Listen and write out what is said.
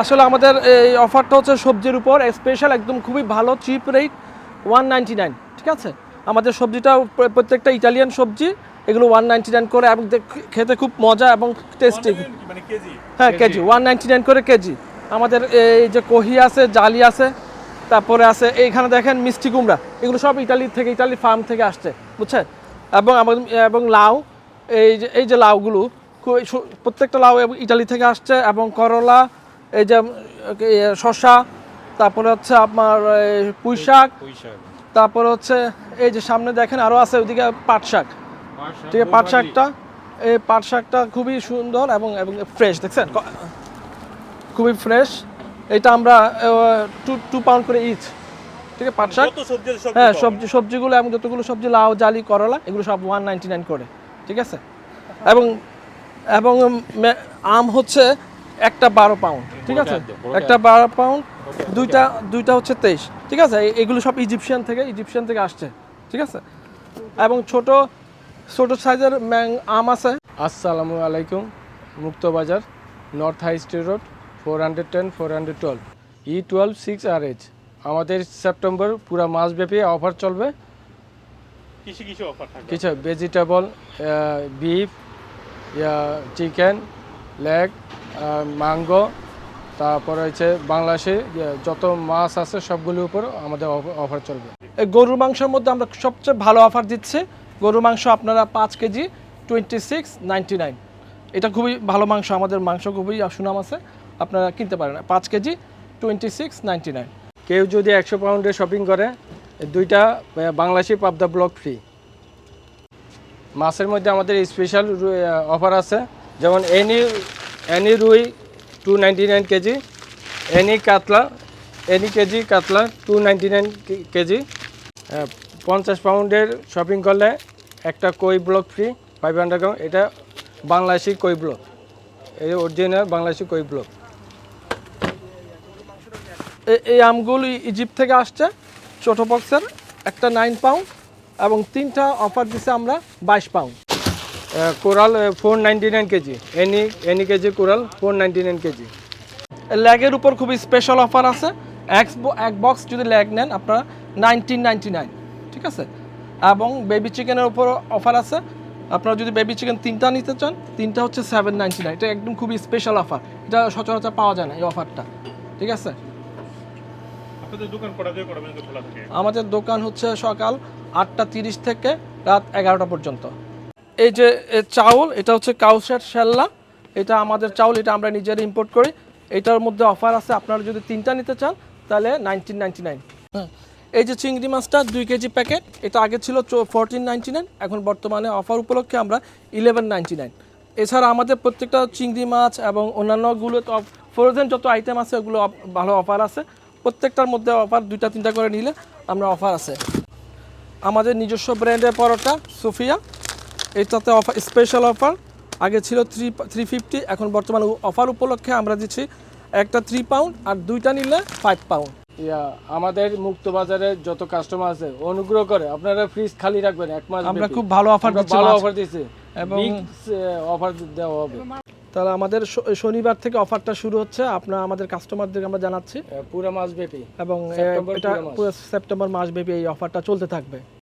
আসলে আমাদের এই অফারটা হচ্ছে সবজির উপর। স্পেশাল একদম খুবই ভালো cheap rate one ninety nine ঠিক আছে? আমাদের সবজিটা প্রত্যেকটা ইটালিয়ান সবজি এগুলো ওয়ান নাইনটি নাইন করে এবং খেতে খুব মজা এবং টেস্টি হ্যাঁ কেজি। ওয়ান নাইনটি নাইন করে কেজি। আমাদের এই যে কহি আছে জালি আছে তারপরে আছে এইখানে দেখেন মিষ্টি কুমড়া। এগুলো সব ইটালি থেকে ইটালি ফার্ম থেকে আসছে বুঝছেন এবং আমাদের এবং লাউ এই যে এই যে লাউগুলো প্রত্যেকটা লাউ ইটালি থেকে আসছে এবং করলা এই যে শসা তারপরে হচ্ছে আপনার পুঁই শাক তারপরে হচ্ছে এই যে সামনে দেখেন আরও আছে ওইদিকে পাট শাক। ঠিক আছে পাট শাকটা এই পাট শাকটা খুবই সুন্দর এবং এবং ফ্রেশ দেখছেন? খুবই ফ্রেশ এটা আমরা টু টু পাউন্ড করে ইচ ঠিক আছে পাট শাক? হ্যাঁ সবজি সবজিগুলো এবং যতগুলো সবজি লাউ জালি করলা এগুলো সব ওয়ান নাইনটি নাইন করে। ঠিক আছে? এবং এবং আম হচ্ছে একটা বারো পাউন্ড ঠিক আছে? একটা বারো পাউন্ড দুইটা দুইটা হচ্ছে তেইশ ঠিক আছে? এগুলো সব ইজিপশিয়ান থেকে ইজিপশিয়ান থেকে আসছে ঠিক আছে? এবং ছোট ছোট সাইজের ম্যাং আম আছে। আসসালামু আলাইকুম Muktobazar north high street road four hundred ten four hundred twelve E twelve six R H আমাদের সেপ্টেম্বর পুরো মাসব্যাপী অফার চলবে। কিছু কিছু অফার কিছু vegetable beef chicken leg mango তারপরে হচ্ছে বাংলাদেশে যত মাছ আছে সবগুলোর উপর আমাদের অফার চলবে। এই গরুর মাংসের মধ্যে আমরা সবচেয়ে ভালো অফার দিচ্ছি, গরুর মাংস আপনারা পাঁচ kg twenty six ninety nine. এটা খুবই ভালো মাংস, আমাদের মাংস খুবই সুনাম আছে, আপনারা কিনতে পারেন। পাঁচ kg twenty six ninety nine. কেউ যদি একশো পাউন্ডে শপিং করে দুইটা বাংলাদেশি পাবদা ব্লক ফ্রি মাছের মধ্যে আমাদের স্পেশাল অফার আছে। যেমন এনি এনি রুই টু নাইন কেজি, এনি কাতলা, এনি কেজি কাতলা টু নাইন কেজি। পঞ্চাশ পাউন্ডের শপিং করলে একটা কই ব্লক ফ্রি ফাইভ হান্ড্রেড এটা বাংলাদেশি কই ব্লক এই অরিজিনাল বাংলাদেশি কই ব্লক এই আমগুলো ইজিপ্ট থেকে আসছে, ছোট বক্সের একটা নাইন পাউন্ড এবং তিনটা অফার দিছে আমরা বাইশ pound coral four ninety nine kg. Any any kg coral four ninety nine KG. ল্যাগের উপর খুবই স্পেশাল অফার আছে। এক এক বক্স যদি ল্যাগ নেন আপনারা নাইনটিন নাইনটি নাইন ঠিক আছে? এবং বেবি চিকেনের উপর অফার আছে। আপনারা যদি বেবি চিকেন তিনটা নিতে চান তিনটা হচ্ছে সেভেন নাইনটি নাইন এটা একদম খুবই স্পেশাল অফার এটা সচরাচর পাওয়া যায় না এই অফারটা ঠিক আছে? আমাদের দোকান হচ্ছে সকাল আটটা তিরিশ থেকে রাত এগারোটা পর্যন্ত। এই যে চাউল, এটা হচ্ছে কাউসার শাল্লা। এটা আমাদের চাউল, এটা আমরা নিজেরা ইম্পোর্ট করি। এটার মধ্যে অফার আছে, আপনারা যদি তিনটা নিতে চান, তাহলে নাইনটিন নাইনটি নাইন এই যে চিংড়ি মাছটা, দুই কেজি প্যাকেট এটা আগে ছিল ফোরটিন নাইনটি নাইন এখন বর্তমানে অফার উপলক্ষে আমরা ইলেভেন নাইনটি নাইন এছাড়া আমাদের প্রত্যেকটা চিংড়ি মাছ এবং অন্যান্যগুলো তো ফ্রোজেন যত আইটেম আছে, ওগুলো ভালো অফার আছে। প্রত্যেকটার মধ্যে অফার দুইটা, তিনটা করে নিলে আমরা অফার আছে। আমাদের নিজস্ব ব্র্যান্ডের পরোটা, সোফিয়া। এটাতে অফার স্পেশাল অফার আগে ছিল থ্রি থ্রি ফিফটি এখন বর্তমানে অফার উপলক্ষে আমরা দিচ্ছি একটা থ্রি পাউন্ড আর দুইটা নিলে ফাইভ পাউন্ড ইয়া আমাদের মুক্ত বাজারে যত কাস্টমার আছে অনুগ্রহ করে আপনারা ফ্রিজ খালি রাখবেন এক মাস আমরা খুব ভালো অফার দিচ্ছি ভালো অফার দিচ্ছি। এবং- অফার দেওয়া হবে। তাহলে আমাদের শনিবার থেকে অফারটা শুরু হচ্ছে। আপনার আমাদের কাস্টমারদের আমরা জানাচ্ছি। পুরো মাস ব্যাপী। এবং সেপ্টেম্বর এটা পুরো মাস। সেপ্টেম্বর মাসব্যাপী এই অফারটা চলতে থাকবে।